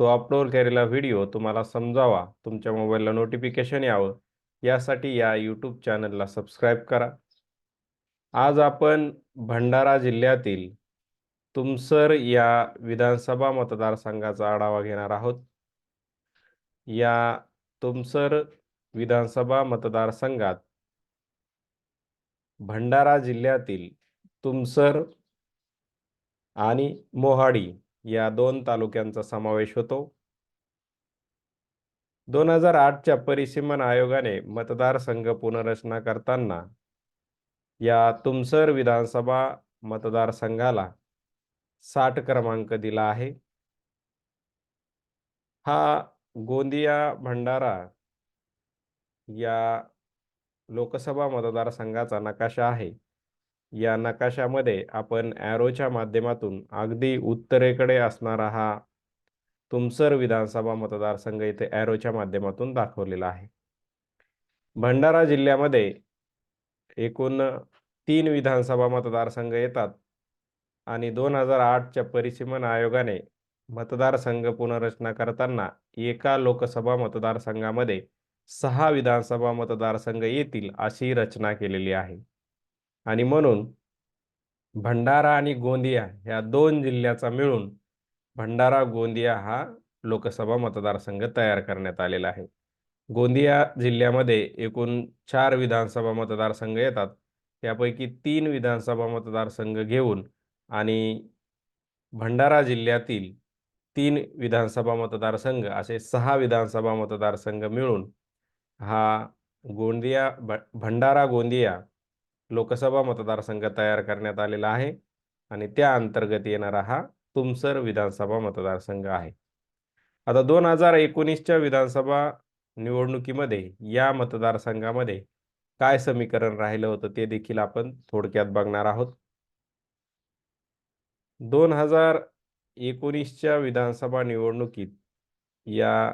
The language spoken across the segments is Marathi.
तो अपलोड केलेला व्हिडिओ तुम्हाला समजावा. तुमच्या मोबाईलला नोटिफिकेशन यावं. यासाठी या यूट्यूब चॅनलला सबस्क्राईब करा. आज आपण भंडारा जिल्ह्यातील तुमसर या विधानसभा मतदारसंघाचा आढावा घेणार आहोत. या तुमसर विधानसभा मतदारसंघात भंडारा जिल्ह्यातील तुमसर आणि मोहाडी या दोन तालुक्यांचा समावेश होतो. दोन हजार आठच्या परिसीमन आयोगाने मतदारसंघ पुनर्रचना करताना या तुमसर विधानसभा मतदारसंघाला साठ क्रमांक दिला आहे. हा गोंदिया भंडारा या लोकसभा मतदारसंघाचा नकाशा आहे. या नकाशामध्ये आपण ॲरोच्या माध्यमातून अगदी उत्तरेकडे असणारा हा तुमसर विधानसभा मतदारसंघ इथे ॲरोच्या माध्यमातून दाखवलेला आहे. भंडारा जिल्ह्यामध्ये एकूण तीन विधानसभा मतदारसंघ येतात आणि दोन हजार आठच्या परिसीमन आयोगाने मतदारसंघ पुनर्रचना करताना एका लोकसभा मतदारसंघामध्ये सहा विधानसभा मतदारसंघ येतील अशी रचना केलेली आहे. आणि म्हणून भंडारा आणि गोंदिया ह्या दोन जिल्ह्याचा मिळून भंडारा गोंदिया हा लोकसभा मतदारसंघ तयार करण्यात आलेला आहे. गोंदिया जिल्ह्यामध्ये एकूण चार विधानसभा मतदारसंघ येतात. त्यापैकी तीन विधानसभा मतदारसंघ घेऊन आणि भंडारा जिल्ह्यातील तीन विधानसभा मतदारसंघ असे सहा विधानसभा मतदारसंघ मिळून हा गोंदिया भंडारा गोंदिया लोकसभा मतदारसंघ तयार करण्यात आलेला आहे आणि त्या अंतर्गत येणारा हा तुमसर विधानसभा मतदारसंघ आहे. आता दोन हजार एकोणीसच्या विधानसभा निवडणुकीमध्ये या मतदारसंघामध्ये काय समीकरण राहिलं होतं ते देखील आपण थोडक्यात बघणार आहोत. दोन हजार एकोणीसच्या विधानसभा निवडणुकीत या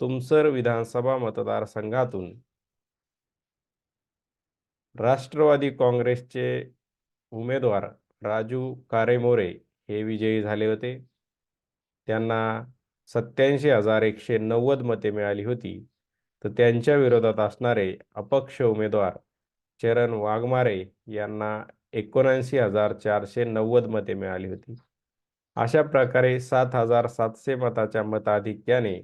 तुमसर विधानसभा मतदारसंघातून राष्ट्रवादी काँग्रेसचे उमेदवार राजू कारेमोरे हे विजयी झाले होते. त्यांना सत्याऐंशी हजार एकशे नव्वद मते मिळाली होती. तर त्यांच्या विरोधात असणारे अपक्ष उमेदवार चरण वाघमारे यांना एकोणऐंशी हजार चारशे नव्वद मते मिळाली होती. अशा प्रकारे सात हजार सातशे मताच्या मताधिक्याने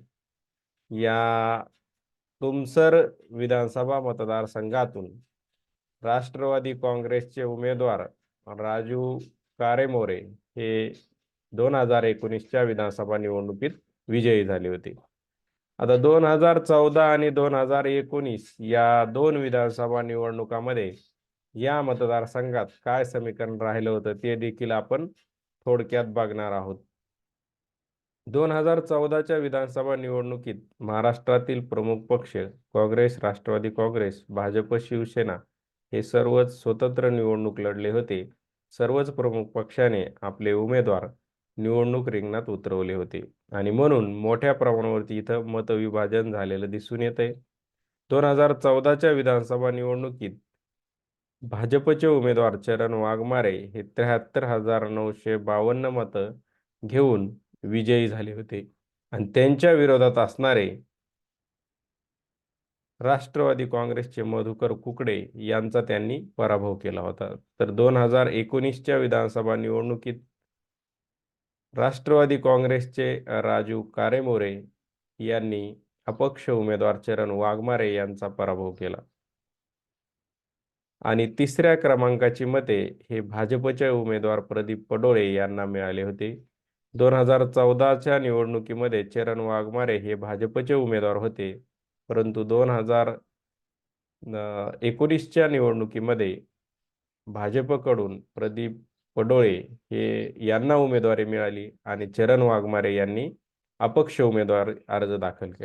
या तुमसर विधानसभा मतदारसंघातून राष्ट्रवादी काँग्रेसचे उमेदवार राजू कारेमोरे हे दोन हजार एकोणीसच्या विधानसभा निवडणुकीत विजयी झाले होते. आता दोन हजार चौदा आणि दोन हजार एकोणीस या दोन विधानसभा निवडणुकामध्ये या मतदारसंघात काय समीकरण राहिलं होतं ते देखील आपण थोडक्यात बघणार आहोत. दोन हजार चौदाच्या विधानसभा निवडणुकीत महाराष्ट्रातील प्रमुख पक्ष काँग्रेस राष्ट्रवादी काँग्रेस भाजप शिवसेना हे सर्वच स्वतंत्र निवडणूक लढले होते. सर्वच प्रमुख पक्षाने आपले उमेदवार निवडणूक रिंगणात उतरवले होते. आणि म्हणून मोठ्या प्रमाणावरती इथं मतविभाजन झालेलं दिसून येत आहे दोन हजार चौदाच्या विधानसभा निवडणुकीत भाजपचे उमेदवार चरण वाघमारे हे त्र्याहत्तर हजार नऊशे बावन्न मतं घेऊन विजयी झाले होते. आणि त्यांच्या विरोधात असणारे राष्ट्रवादी काँग्रेसचे मधुकर कुकडे यांचा त्यांनी पराभव केला होता. तर दोन हजार एकोणीसच्या विधानसभा निवडणुकीत राष्ट्रवादी काँग्रेसचे राजू कारेमोरे यांनी अपक्ष उमेदवार चरण वाघमारे यांचा पराभव केला. आणि तिसऱ्या क्रमांकाची मते हे भाजपचे उमेदवार प्रदीप पडोळे यांना मिळाले होते. दोन हजार चौदाच्या निवडणुकीमध्ये चरण वाघमारे हे भाजपचे उमेदवार होते. परंतु दोन हजार एकोणीसच्या निवडणुकीमध्ये भाजपकडून प्रदीप पडोळे हे यांना उमेदवारी मिळाली आणि चरण वाघमारे यांनी अपक्ष उमेदवार अर्ज दाखल केला.